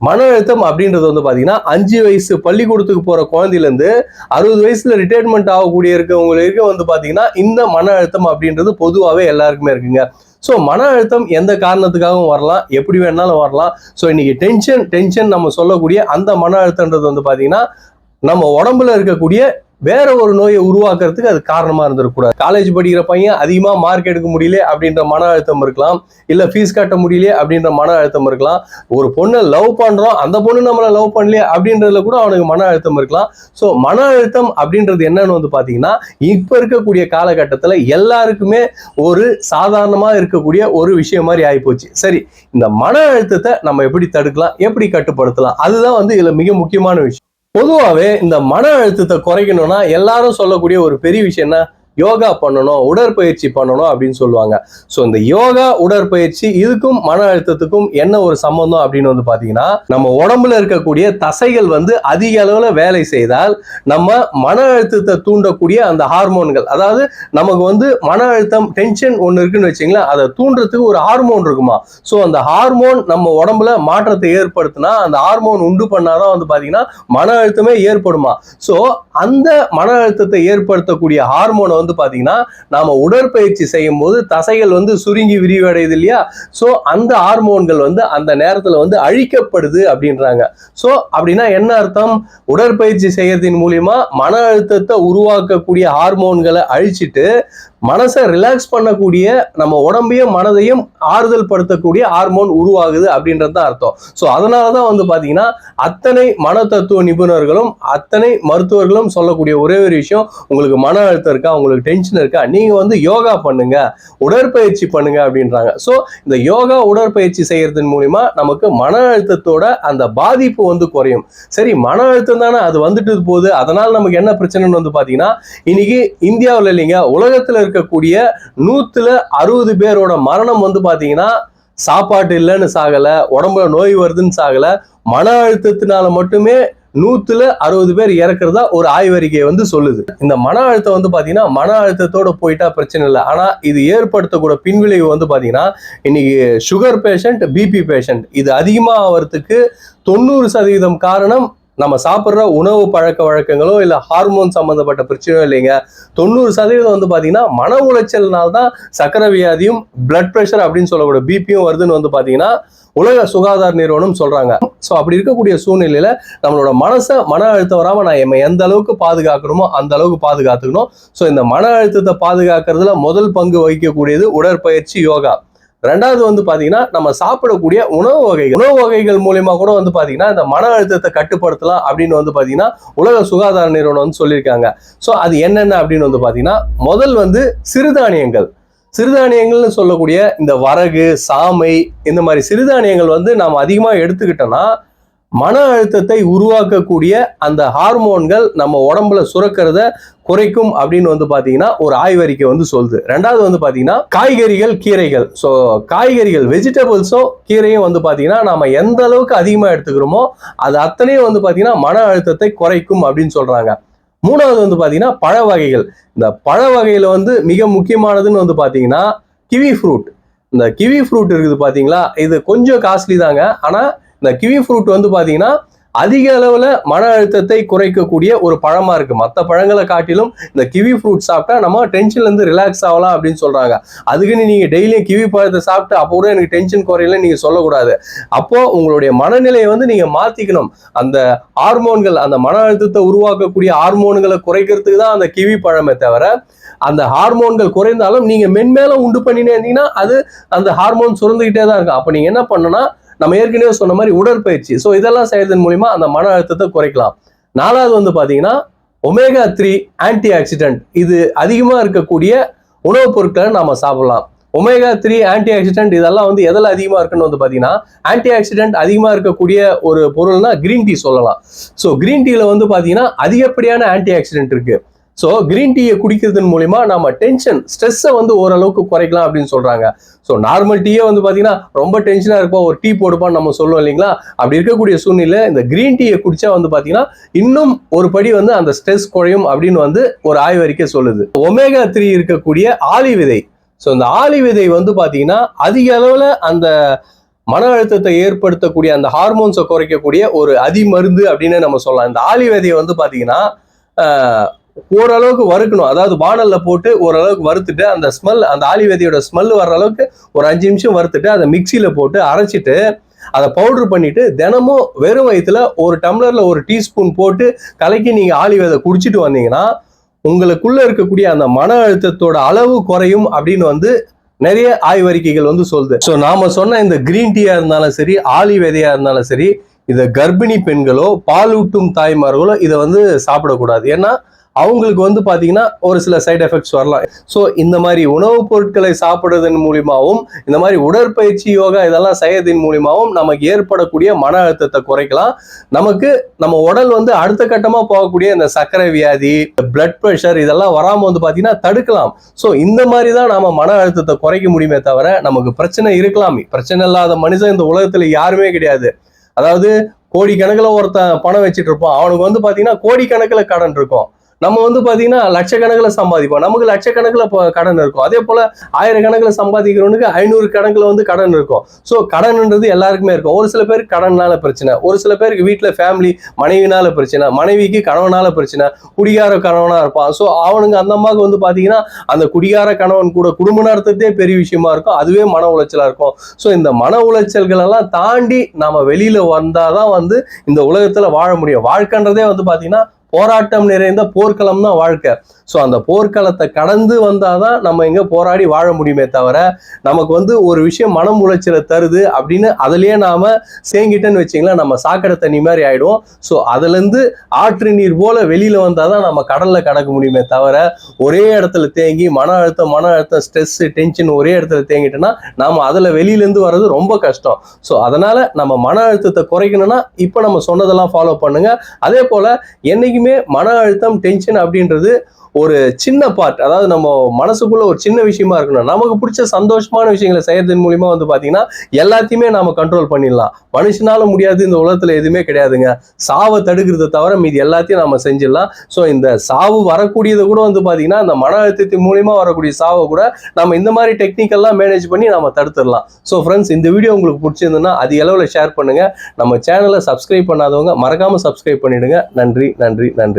மன அழுத்தம் அப்படின்றது வந்து பார்த்தீங்கன்னா அஞ்சு வயசு பள்ளிக்கூடத்துக்கு போகிற குழந்தையிலேருந்து அறுபது வயசில் ரிட்டையர்மெண்ட் ஆகக்கூடிய இருக்கவங்களுக்கு வந்து பார்த்தீங்கன்னா இந்த மன அழுத்தம் அப்படின்றது பொதுவாகவே எல்லாருக்குமே இருக்குங்க. ஸோ மன அழுத்தம் எந்த காரணத்துக்காகவும் வரலாம் எப்படி வேணாலும் வரலாம். ஸோ இன்னைக்கு டென்ஷன் டென்ஷன் நம்ம சொல்லக்கூடிய அந்த மன அழுத்தம்ன்றது வந்து பார்த்தீங்கன்னா நம்ம உடம்புல இருக்கக்கூடிய வேற ஒரு நோயை உருவாக்குறதுக்கு அது காரணமா இருந்திருக்கூடாது காலேஜ் படிக்கிற பையன் அதிகமா மார்க் எடுக்க முடியல அப்படின்ற மன அழுத்தம் இருக்கலாம். இல்ல ஃபீஸ் கட்ட முடியல அப்படின்ற மன அழுத்தம் இருக்கலாம். ஒரு பொண்ணை லவ் பண்றோம் அந்த பொண்ணு நம்மளை லவ் பண்ணலையே அப்படின்றதுல கூட அவனுக்கு மன அழுத்தம் இருக்கலாம். ஸோ மன அழுத்தம் அப்படின்றது என்னன்னு வந்து பாத்தீங்கன்னா இப்ப இருக்கக்கூடிய காலகட்டத்துல எல்லாருக்குமே ஒரு சாதாரணமா இருக்கக்கூடிய ஒரு விஷயம் மாதிரி ஆயிப்போச்சு. சரி இந்த மன அழுத்தத்தை நம்ம எப்படி தடுக்கலாம் எப்படி கட்டுப்படுத்தலாம் அதுதான் வந்து இதுல மிக முக்கியமான விஷயம். பொதுவாகவே இந்த மன அழுத்தத்தை குறைக்கணும்னா எல்லாரும் சொல்லக்கூடிய ஒரு பெரிய விஷயம்னா யோகா பண்ணணும் உடற்பயிற்சி பண்ணணும் அப்படின்னு சொல்லுவாங்க. ஸோ இந்த யோகா உடற்பயிற்சி இதுக்கும் மன அழுத்தத்துக்கும் என்ன ஒரு சம்பந்தம் அப்படின்னு வந்து பார்த்தீங்கன்னா நம்ம உடம்புல இருக்கக்கூடிய தசைகள் வந்து அதிக அளவில் வேலை செய்தால் நம்ம மன அழுத்தத்தை தூண்டக்கூடிய அந்த ஹார்மோன்கள் அதாவது நமக்கு வந்து மன அழுத்தம் டென்ஷன் ஒன்று இருக்குன்னு வச்சிங்களேன் அதை தூண்டுறதுக்கு ஒரு ஹார்மோன் இருக்குமா? ஸோ அந்த ஹார்மோன் நம்ம உடம்புல மாற்றத்தை ஏற்படுத்தினா அந்த ஹார்மோன் உண்டு பண்ணாதான் வந்து பார்த்தீங்கன்னா மன அழுத்தமே ஏற்படுமா? ஸோ அந்த மன அழுத்தத்தை ஏற்படுத்தக்கூடிய ஹார்மோனை வந்து பார்த்தீங்கன்னா நாம உடற்பயிற்சி செய்யும் போது தசைகள் வந்து சுருங்கி விரிவடையுது இல்லையா? ஸோ அந்த ஹார்மோன்கள் வந்து அந்த நேரத்தில் வந்து அழிக்கப்படுது அப்படின்றாங்க. ஸோ அப்படின்னா என்ன அர்த்தம்? உடற்பயிற்சி செய்யறதின் மூலியமா மன அழுத்தத்தை உருவாக்கக்கூடிய ஹார்மோன்களை அழிச்சிட்டு மனசை ரிலாக்ஸ் பண்ணக்கூடிய நம்ம உடம்பையும் மனதையும் ஆறுதல் படுத்தக்கூடிய ஹார்மோன் உருவாகுது அப்படின்றது தான் அர்த்தம். ஸோ அதனால தான் வந்து பார்த்தீங்கன்னா அத்தனை மன தத்துவ நிபுணர்களும் அத்தனை மருத்துவர்களும் சொல்லக்கூடிய ஒரே ஒரு விஷயம் உங்களுக்கு மன அழுத்தம் இருக்கா உங்களுக்கு டென்ஷன் இருக்கா நீங்கள் வந்து யோகா பண்ணுங்க உடற்பயிற்சி பண்ணுங்க அப்படின்றாங்க. ஸோ இந்த யோகா உடற்பயிற்சி செய்யறதன் மூலிமா நமக்கு மன அழுத்தத்தோட அந்த பாதிப்பு வந்து குறையும். சரி மன அழுத்தம் தானே அது வந்துட்டு போகுது. அதனால் நமக்கு என்ன பிரச்சனைன்னு வந்து பார்த்தீங்கன்னா இன்னைக்கு இந்தியாவில் இல்லைங்க உலகத்தில் இருக்கக்கூடிய நூத்துல அறுபது பேரோட மரணம் வந்து பாத்தீங்கன்னா சாப்பாட்டு இல்லைன்னு சாகல உடம்புல நோய் வருதுன்னு சாகல மன அழுத்தத்தினால மட்டுமே நூத்துல அறுபது பேர் இறக்குறதா ஒரு ஆய்வறிக்கை வந்து சொல்லுது. இந்த மன அழுத்தம் வந்து பாத்தீங்கன்னா மன அழுத்தத்தோட போயிட்டா பிரச்சனை இல்லை. ஆனா இது ஏற்படுத்தக்கூடிய பின்விளைவு வந்து பாத்தீங்கன்னா இன்னைக்கு சுகர் பேஷண்ட் பிபி பேஷண்ட் இது அதிகமா ஆகிறதுக்கு தொண்ணூறு சதவீதம் காரணம் நம்ம சாப்பிட்ற உணவு பழக்க வழக்கங்களோ இல்லை ஹார்மோன் சம்மந்தப்பட்ட பிரச்சனையோ இல்லைங்க. தொண்ணூறு சதவீதம் வந்து பார்த்தீங்கன்னா மன உளைச்சல்னால தான் சக்கரை வியாதியும் பிளட் ப்ரெஷர் அப்படின்னு சொல்லக்கூடிய பிபியும் வருதுன்னு வந்து பார்த்தீங்கன்னா உலக சுகாதார நிறுவனம் சொல்றாங்க. ஸோ அப்படி இருக்கக்கூடிய சூழ்நிலையில நம்மளோட மனசை மன அழுத்தம் வராமல் நான் எம்மை எந்த அளவுக்கு பாதுகாக்கணுமோ அந்த அளவுக்கு பாதுகாத்துக்கணும். ஸோ இந்த மன அழுத்தத்தை பாதுகாக்கிறதுல முதல் பங்கு வகிக்கக்கூடியது உடற்பயிற்சி யோகா. ரெண்டாவது வந்து பாத்தீங்கன்னா நம்ம சாப்பிடக்கூடிய உணவு வகைகள். உணவு வகைகள் மூலயமா கூட வந்து பாத்தீங்கன்னா இந்த மன அழுத்தத்தை கட்டுப்படுத்தலாம் அப்படின்னு வந்து பாத்தீங்கன்னா உலக சுகாதார நிறுவனம் வந்து சொல்லியிருக்காங்க. ஸோ அது என்னென்ன அப்படின்னு வந்து பாத்தீங்கன்னா முதல் வந்து சிறுதானியங்கள். சிறுதானியங்கள்னு சொல்லக்கூடிய இந்த வரகு சாமை இந்த மாதிரி சிறுதானியங்கள் வந்து நாம் அதிகமாக எடுத்துக்கிட்டோம்னா மன அழுத்தத்தை உருவாக்கக்கூடிய அந்த ஹார்மோன்கள் நம்ம உடம்புல சுரக்கிறத குறைக்கும் அப்படின்னு வந்து பார்த்தீங்கன்னா ஒரு ஆய்வறிக்கை வந்து சொல்லுது. ரெண்டாவது வந்து பார்த்தீங்கன்னா காய்கறிகள் கீரைகள். ஸோ காய்கறிகள் வெஜிடபிள்ஸும் கீரையும் வந்து பார்த்தீங்கன்னா நம்ம எந்த அளவுக்கு அதிகமாக எடுத்துக்கிறோமோ அது அத்தனையும் வந்து பார்த்தீங்கன்னா மன அழுத்தத்தை குறைக்கும் அப்படின்னு சொல்கிறாங்க மூணாவது வந்து பார்த்தீங்கன்னா பழ வகைகள். இந்த பழ வகையில் வந்து மிக முக்கியமானதுன்னு வந்து பார்த்தீங்கன்னா கிவி ஃப்ரூட். இந்த கிவி ஃப்ரூட் இருக்குது பார்த்தீங்களா இது கொஞ்சம் காஸ்ட்லி தாங்க. ஆனால் இந்த கிவி ஃப்ரூட் வந்து பார்த்தீங்கன்னா அதிக அளவில் மன அழுத்தத்தை குறைக்கக்கூடிய ஒரு பழமாக இருக்குது மற்ற பழங்களை காட்டிலும் இந்த கிவி ஃப்ரூட் சாப்பிட்டா நம்ம டென்ஷன்லேருந்து ரிலாக்ஸ் ஆகலாம் அப்படின்னு சொல்கிறாங்க அதுக்குன்னு நீங்கள் டெய்லியும் கிவி பழத்தை சாப்பிட்டு அப்போ கூட எனக்கு டென்ஷன் குறையல நீங்கள் சொல்லக்கூடாது. அப்போது உங்களுடைய மனநிலையை வந்து நீங்கள் மாற்றிக்கணும் அந்த ஹார்மோன்கள் அந்த மன அழுத்தத்தை உருவாக்கக்கூடிய ஹார்மோன்களை குறைக்கிறதுக்கு தான் அந்த கிவி பழமே தவிர அந்த ஹார்மோன்கள் குறைந்தாலும் நீங்கள் மென்மேலும் உண்டு பண்ணினே இருந்தீங்கன்னா அது அந்த ஹார்மோன் சுரந்துக்கிட்டே தான் இருக்கும். அப்போ நீங்கள் என்ன பண்ணணும்னா நம்ம ஏற்கனவே சொன்ன மாதிரி உடற்பயிற்சி. ஸோ இதெல்லாம் செய்யறதன் மூலிமா அந்த மன அழுத்தத்தை குறைக்கலாம். நாலாவது வந்து பார்த்தீங்கன்னா ஒமேகா த்ரீ ஆன்டி ஆக்சிடென்ட் இது அதிகமாக இருக்கக்கூடிய உணவுப் பொருட்களை நாம சாப்பிடலாம். ஒமேகா த்ரீ ஆன்டி ஆக்சிடென்ட் இதெல்லாம் வந்து எதில் அதிகமாக இருக்குன்னு வந்து பார்த்தீங்கன்னா ஆன்டி ஆக்சிடென்ட் அதிகமாக இருக்கக்கூடிய ஒரு பொருள்னா கிரீன் டீ சொல்லலாம். ஸோ கிரீன் டீயில் வந்து பார்த்தீங்கன்னா அதிகப்படியான ஆன்டி ஆக்சிடென்ட் இருக்குது ஸோ கிரீன் டீயை குடிக்கிறதன் மூலிமா நம்ம டென்ஷன் ஸ்ட்ரெஸ்ஸை வந்து ஓரளவுக்கு குறைக்கலாம் அப்படின்னு சொல்கிறாங்க ஸோ நார்மல் டீயே வந்து பார்த்தீங்கன்னா ரொம்ப டென்ஷனாக இருப்போம். ஒரு டீ போடுப்பான்னு நம்ம சொல்லுவோம் இல்லைங்களா? அப்படி இருக்கக்கூடிய சூழ்நிலை இந்த கிரீன் டீயை குடிச்சா வந்து பார்த்தீங்கன்னா இன்னும் ஒரு படி வந்து அந்த ஸ்ட்ரெஸ் குறையும் அப்படின்னு வந்து ஒரு ஆய்வறிக்கை சொல்லுது. ஒமேகா த்ரீ இருக்கக்கூடிய ஆலி விதை. ஸோ இந்த ஆலி விதை வந்து பார்த்தீங்கன்னா அதிக அளவில் அந்த மன அழுத்தத்தை ஏற்படுத்தக்கூடிய அந்த ஹார்மோன்ஸை குறைக்கக்கூடிய ஒரு அதிமருந்து அப்படின்னு நம்ம சொல்லலாம். இந்த ஆலி விதையை வந்து பார்த்தீங்கன்னா ஓரளவுக்கு வறுக்கணும். அதாவது வானல்ல போட்டு ஓரளவுக்கு வறுத்துட்டு அந்த ஸ்மெல் அந்த ஆளி விதையோட ஸ்மெல் வர்ற அளவுக்கு ஒரு அஞ்சு நிமிஷம் வறுத்துட்டு அதை மிக்சியில போட்டு அரைச்சிட்டு அதை பவுடர் பண்ணிட்டு தினமும் வெறும் வயிற்றுல ஒரு டம்ளர்ல ஒரு டீஸ்பூன் போட்டு கலக்கி நீங்க ஆளி விதை குடிச்சிட்டு வந்தீங்கன்னா உங்களுக்குள்ள இருக்கக்கூடிய அந்த மன அழுத்தத்தோட அளவு குறையும் அப்படின்னு வந்து நிறைய ஆய்வறிக்கைகள் வந்து சொல்லுது. ஸோ நாம சொன்ன இந்த கிரீன் டீயா இருந்தாலும் சரி ஆளி விதையா இருந்தாலும் சரி இதை கர்ப்பிணி பெண்களோ பாலூட்டும் தாய்மார்களோ இதை வந்து சாப்பிடக்கூடாது. ஏன்னா அவங்களுக்கு வந்து பார்த்தீங்கன்னா ஒரு சில சைடு எஃபெக்ட்ஸ் வரலாம். ஸோ இந்த மாதிரி உணவுப் பொருட்களை சாப்பிட்றதன் மூலியமாகவும் இந்த மாதிரி உடற்பயிற்சி யோகா இதெல்லாம் செய்யறதன் மூலியமாகவும் நமக்கு ஏற்படக்கூடிய மன அழுத்தத்தை குறைக்கலாம். நமக்கு நம்ம உடல் வந்து அடுத்த கட்டமாக போகக்கூடிய இந்த சர்க்கரை வியாதி பிளட் ப்ரெஷர் இதெல்லாம் வராமல் வந்து பார்த்தீங்கன்னா தடுக்கலாம். ஸோ இந்த மாதிரி தான் நம்ம மன அழுத்தத்தை குறைக்க முடியுமே தவிர நமக்கு பிரச்சனை இருக்கலாம். பிரச்சனை இல்லாத மனுஷன் இந்த உலகத்தில் யாருமே கிடையாது. அதாவது கோடிக்கணக்கில் ஒருத்தன் பணம் வச்சுட்டு இருப்பான். அவனுக்கு வந்து பார்த்தீங்கன்னா கோடிக்கணக்கில் கடன் இருக்கும். நம்ம வந்து பார்த்தீங்கன்னா லட்சக்கணக்கில் சம்பாதிப்போம். நமக்கு லட்சக்கணக்கில் இப்போ கடன் இருக்கும். அதே போல் ஆயிரக்கணக்கில் சம்பாதிக்கிறவனுக்கு ஐநூறு கணக்கில் வந்து கடன் இருக்கும். ஸோ கடன்ன்றது எல்லாருக்குமே இருக்கும். ஒரு சில பேருக்கு கடன்னால பிரச்சனை. ஒரு சில பேருக்கு வீட்டில் ஃபேமிலி மனைவினால பிரச்சனை. மனைவிக்கு கணவனால பிரச்சனை. குடிகார கணவனாக இருப்பான். ஸோ அவனுங்க அந்த அம்மாவுக்கு வந்து பார்த்தீங்கன்னா அந்த குடிகார கணவன் கூட குடும்ப நடத்துறதே பெரிய விஷயமா இருக்கும். அதுவே மன உளைச்சலாக இருக்கும். ஸோ இந்த மன உளைச்சல்கள் எல்லாம் தாண்டி வெளியில் வந்தால் தான் வந்து இந்த உலகத்தில் வாழ முடியும். வாழ்க்கைன்றதே வந்து பார்த்தீங்கன்னா போராட்டம் நிறைந்த போர்க்களம் தான் வாழ்க்கை. ஸோ அந்த போர்க்களத்தை கடந்து வந்தாதான் நம்ம எங்கே போராடி வாழ முடியுமே தவிர நமக்கு வந்து ஒரு விஷயம் மனம் உளைச்சலை தருது அப்படின்னு அதுலயே நாம சேங்கிட்டேன்னு வச்சிங்களா நம்ம சாக்கடை தண்ணி மாதிரி ஆகிடும் ஸோ அதுலேருந்து ஆற்று நீர் போல வெளியில வந்தாதான் நம்ம கடல்ல கடக்க முடியுமே தவிர ஒரே இடத்துல தேங்கி மன அழுத்தம் மன அழுத்தம் ஸ்ட்ரெஸ் டென்ஷன் ஒரே இடத்துல தேங்கிட்டோம்னா நாம அதுல வெளியிலேருந்து வர்றது ரொம்ப கஷ்டம். ஸோ அதனால நம்ம மன அழுத்தத்தை குறைக்கணும்னா இப்போ நம்ம சொன்னதெல்லாம் ஃபாலோ பண்ணுங்க. அதே போல என்னைக்குமே மன அழுத்தம் டென்ஷன் அப்படின்றது ஒரு சின்ன பார்ட் அதாவது நம்ம மனசுக்குள்ள ஒரு சின்ன விஷயமா இருக்கணும் நமக்கு பிடிச்ச சந்தோஷமான விஷயங்களை செய்யறதன் மூலியமா வந்து பாத்தீங்கன்னா எல்லாத்தையுமே நாம கண்ட்ரோல் பண்ணிடலாம். மனுஷனால முடியாது இந்த உலகத்துல எதுவுமே கிடையாதுங்க. சாவை தடுக்கிறத தவிர மீதி எல்லாத்தையும் நாம செஞ்சிடலாம். ஸோ இந்த சாவு வரக்கூடியதை கூட வந்து பாத்தீங்கன்னா இந்த மன அழுத்தத்தின் மூலியமா வரக்கூடிய சாவை கூட நம்ம இந்த மாதிரி டெக்னிக்கெல்லாம் மேனேஜ் பண்ணி நம்ம தடுத்துடலாம். ஸோ ஃப்ரெண்ட்ஸ் இந்த வீடியோ உங்களுக்கு பிடிச்சிருந்ததுன்னா அதிக அளவில் ஷேர் பண்ணுங்க. நம்ம சேனலை சப்ஸ்கிரைப் பண்ணாதவங்க மறக்காம சப்ஸ்கிரைப் பண்ணிடுங்க. நன்றி நன்றி நன்றி.